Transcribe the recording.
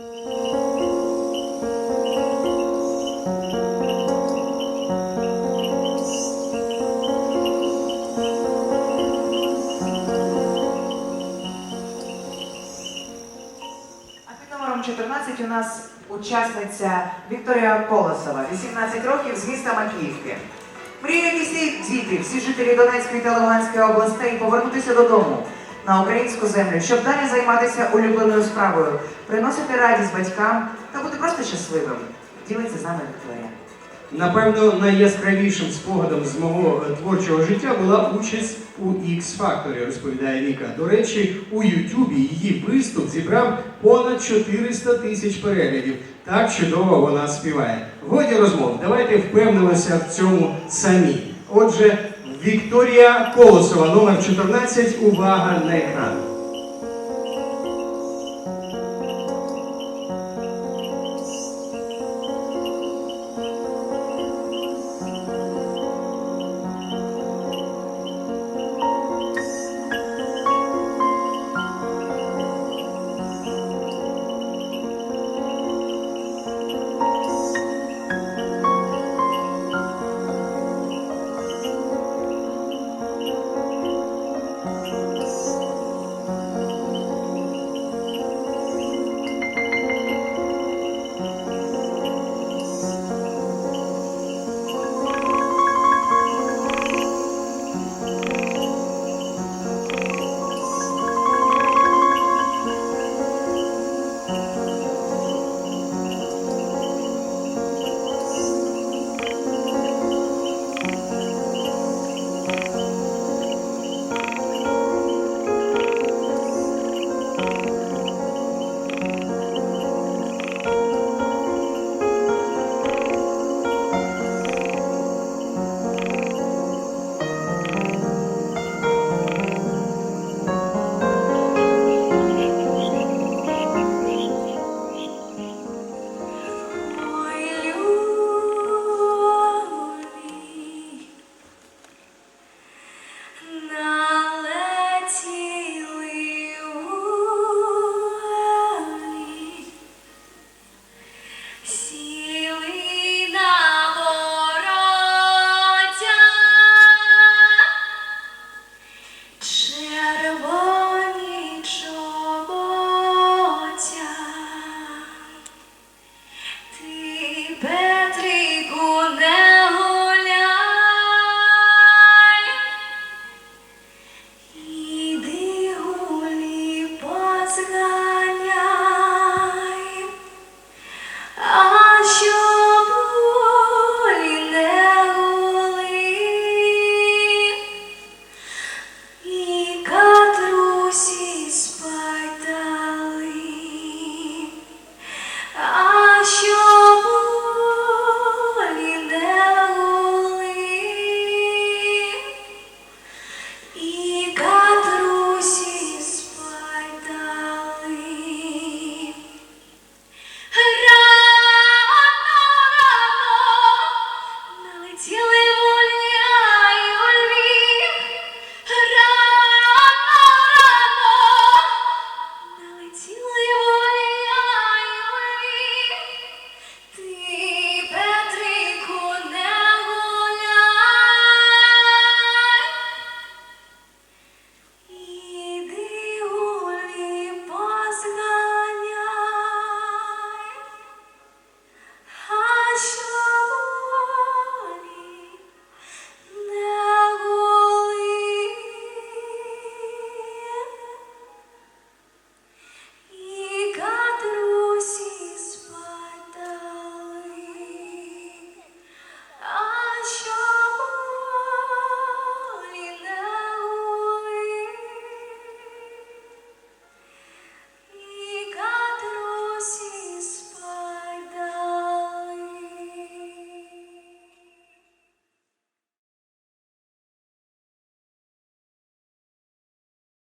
А під номером 14 у нас учасниця Вікторія Колосова, 18 років з міста Макіївки. Мріють і всі діти, всі жителі Донецької та Луганської областей повернутися додому на українську землю, щоб далі займатися улюбленою справою, приносити радість батькам та бути просто щасливим. Ділиться з нами Вікторія. Напевно, найяскравішим спогадом з мого е, творчого життя була участь у X Factor, розповідає Віка. До речі, у Ютубі її виступ зібрав понад 400 тисяч переглядів. Так чудово вона співає. Годі розмов, давайте впевнимося в цьому самі. Отже, Вікторія Колосова, номер 14. Увага на екран.